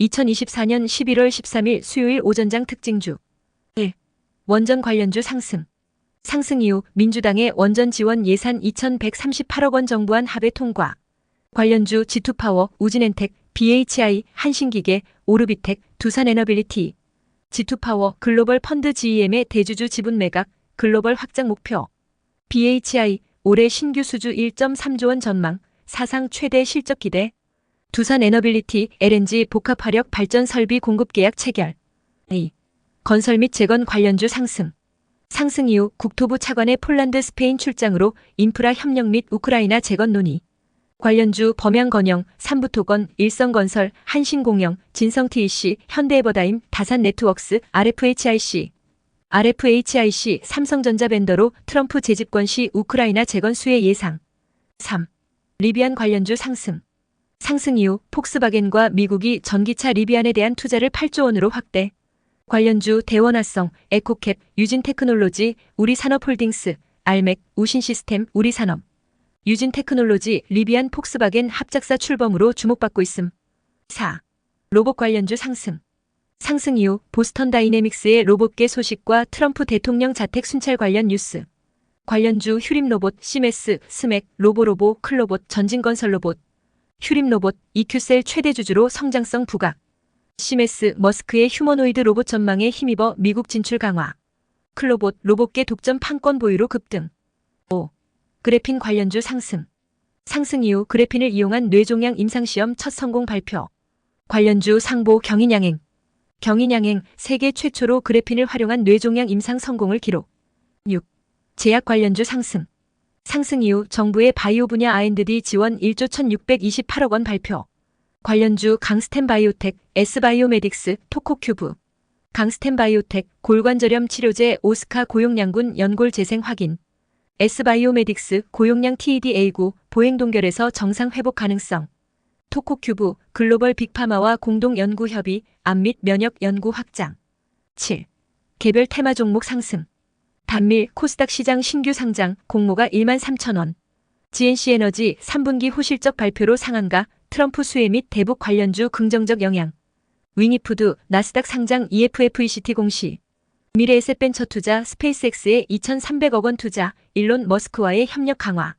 2024년 11월 13일 수요일 오전장 특징주. 1. 원전 관련주 상승. 상승 이후 민주당의 원전 지원 예산 2,138억 원 정부안 합의 통과. 관련주 G2파워, 우진엔텍, BHI, 한신기계, 오르비텍, 두산에너빌리티. G2파워 글로벌 펀드 GEM의 대주주 지분 매각 글로벌 확장 목표. BHI 올해 신규 수주 1.3조 원 전망 사상 최대 실적 기대 두산 에너빌리티 LNG 복합화력 발전 설비 공급 계약 체결. 2. 건설 및 재건 관련주 상승. 상승 이후 국토부 차관의 폴란드 스페인 출장으로 인프라 협력 및 우크라이나 재건 논의. 관련주 범양건영, 삼부토건, 일성건설, 한신공영, 진성TEC, 현대에버다임, 다산네트웍스, RFHIC. RFHIC 삼성전자 벤더로 트럼프 재집권 시 우크라이나 재건 수혜 예상. 3. 리비안 관련주 상승. 상승 이후 폭스바겐과 미국이 전기차 리비안에 대한 투자를 8조 원으로 확대. 관련주 대원화성, 에코캡, 유진테크놀로지, 우리산업홀딩스, 알맥, 우신시스템, 우리산업. 유진테크놀로지, 리비안 폭스바겐 합작사 출범으로 주목받고 있음. 4. 로봇 관련주 상승. 상승 이후 보스턴 다이내믹스의 로봇계 소식과 트럼프 대통령 자택 순찰 관련 뉴스. 관련주 휴림 로봇, 시메스, 스맥, 로보로보, 클로봇, 전진건설 로봇. 휴림로봇, EQ셀 최대 주주로 성장성 부각. 시메스, 머스크의 휴머노이드 로봇 전망에 힘입어 미국 진출 강화. 클로봇, 로봇계 독점 판권 보유로 급등. 5. 그래핀 관련주 상승. 상승 이후 그래핀을 이용한 뇌종양 임상시험 첫 성공 발표. 관련주 상보 경인양행. 경인양행 세계 최초로 그래핀을 활용한 뇌종양 임상 성공을 기록. 6. 제약 관련주 상승. 상승 이후 정부의 바이오 분야 R&D 지원 1조 1628억 원 발표. 관련주 강스템 바이오텍, S바이오메딕스, 토코큐브. 강스템 바이오텍, 골관절염 치료제 오스카 고용량군 연골 재생 확인. S바이오메딕스, 고용량 TED-A9, 보행 동결에서 정상 회복 가능성. 토코큐브, 글로벌 빅파마와 공동 연구 협의, 암 및 면역 연구 확장. 7. 개별 테마 종목 상승. 단밀 코스닥 시장 신규 상장 공모가 1만 3천 원. GNC 에너지 3분기 호실적 발표로 상한가 트럼프 수혜 및 대북 관련주 긍정적 영향. 윙이푸드 나스닥 상장 EFFECT 공시. 미래에셋 벤처 투자 스페이스X에 2,300억 원 투자 일론 머스크와의 협력 강화.